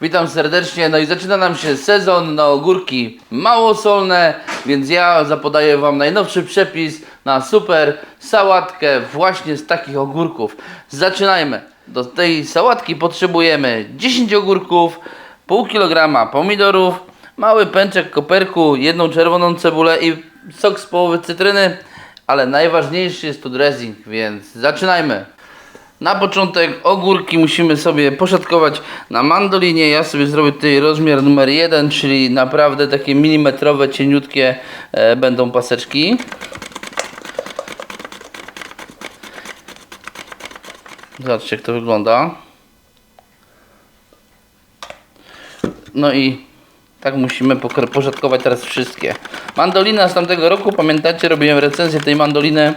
Witam serdecznie, no i zaczyna nam się sezon na ogórki małosolne, więc ja zapodaję Wam najnowszy przepis na super sałatkę właśnie z takich ogórków. Zaczynajmy. Do tej sałatki potrzebujemy 10 ogórków, pół kilograma pomidorów, mały pęczek koperku, jedną czerwoną cebulę i sok z połowy cytryny, ale najważniejszy jest tu dressing, więc zaczynajmy. Na początek ogórki musimy sobie poszatkować na mandolinie. Ja sobie zrobię tutaj rozmiar numer 1, czyli naprawdę takie milimetrowe, cieniutkie e, będą paseczki. Zobaczcie jak to wygląda. No i tak musimy poszatkować teraz wszystkie. Mandolina z tamtego roku, pamiętacie, robiłem recenzję tej mandoliny.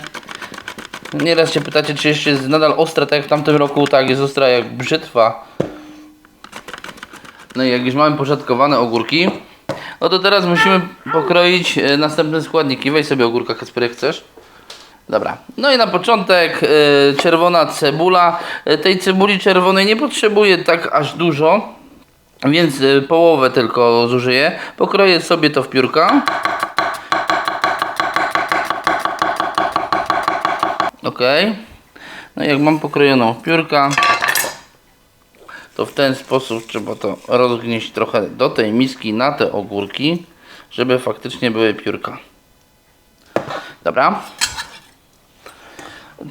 Nieraz się pytacie, czy jeszcze jest nadal ostra, tak jak w tamtym roku. Tak, jest ostra jak brzytwa. No i jak już mamy poszatkowane ogórki, no to teraz musimy pokroić e, następne składniki. Weź sobie ogórka, Kasper, jak chcesz. Dobra. No i na początek e, czerwona cebula. E, tej cebuli czerwonej nie potrzebuję tak aż dużo, więc połowę tylko zużyję. Pokroję sobie to w piórka. Ok. No jak mam pokrojoną piórka, to w ten sposób trzeba to rozgnieść trochę do tej miski na te ogórki, żeby faktycznie były piórka. Dobra.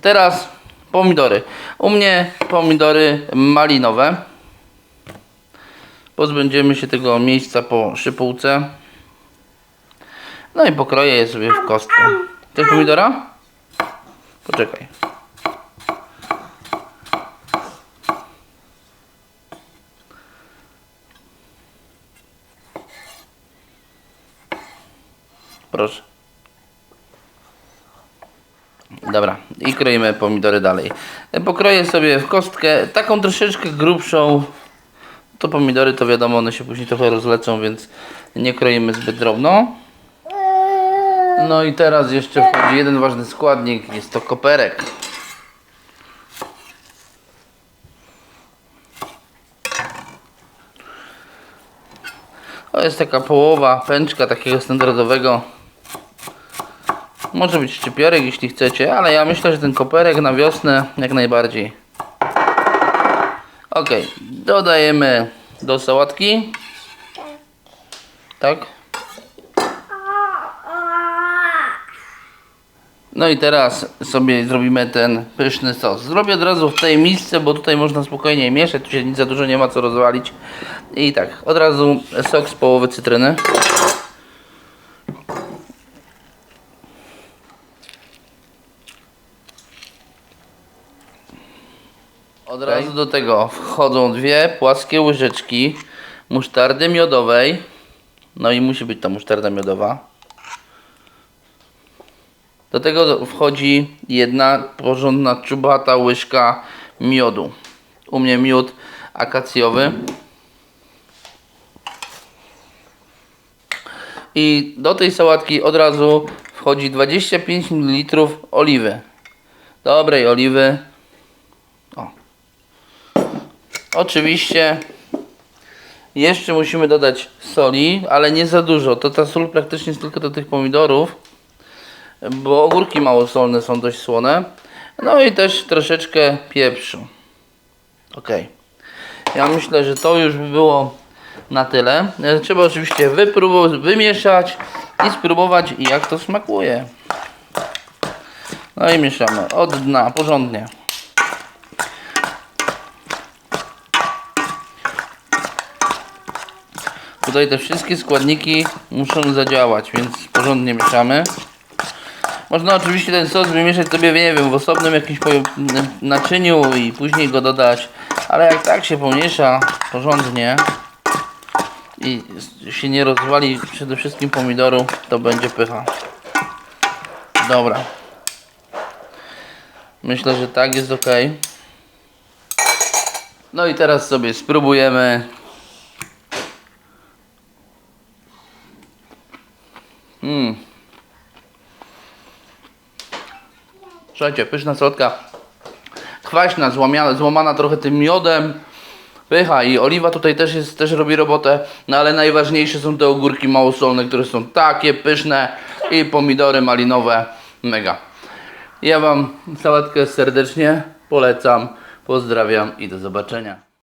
Teraz pomidory. U mnie pomidory malinowe. Pozbędziemy się tego miejsca po szypułce. No i pokroję je sobie w kostkę. Chcesz pomidora? Poczekaj. Proszę. Dobra, i kroimy pomidory dalej. Pokroję sobie w kostkę, taką troszeczkę grubszą. To pomidory to wiadomo, one się później trochę rozlecą, więc nie kroimy zbyt drobno. No i teraz jeszcze wchodzi jeden ważny składnik, jest to koperek. To jest taka połowa pęczka takiego standardowego. Może być szczypiorek jeśli chcecie, ale ja myślę, że ten koperek na wiosnę jak najbardziej. Ok, dodajemy do sałatki. Tak. No i teraz sobie zrobimy ten pyszny sos. Zrobię od razu w tej misce, bo tutaj można spokojnie mieszać, tu się nic za dużo nie ma co rozwalić. I tak, od razu sok z połowy cytryny. Od razu do tego wchodzą dwie płaskie łyżeczki musztardy miodowej. No i musi być ta musztarda miodowa. Do tego wchodzi jedna porządna czubata łyżka miodu. U mnie miód akacjowy. I do tej sałatki od razu wchodzi 25 ml oliwy. Dobrej oliwy. O. Oczywiście jeszcze musimy dodać soli, ale nie za dużo. To ta sól praktycznie jest tylko do tych pomidorów bo ogórki małosolne są dość słone. No i też troszeczkę pieprzu. Ok. Ja myślę, że to już by było na tyle. Trzeba oczywiście wypróbować, wymieszać i spróbować jak to smakuje. No i mieszamy od dna porządnie. Tutaj te wszystkie składniki muszą zadziałać, więc porządnie mieszamy. Można oczywiście ten sos wymieszać sobie, nie wiem, w osobnym jakimś naczyniu i później go dodać, ale jak tak się pomiesza porządnie i się nie rozwali przede wszystkim pomidoru, to będzie pycha. Dobra. Myślę, że tak jest ok. No i teraz sobie spróbujemy. Mmm. Słuchajcie, pyszna sałodka. Kwaśna, złamana, złamana trochę tym miodem. Pycha i oliwa tutaj też jest, też robi robotę, no ale najważniejsze są te ogórki małosolne, które są takie pyszne i pomidory malinowe, mega. Ja Wam sałatkę serdecznie polecam, pozdrawiam i do zobaczenia.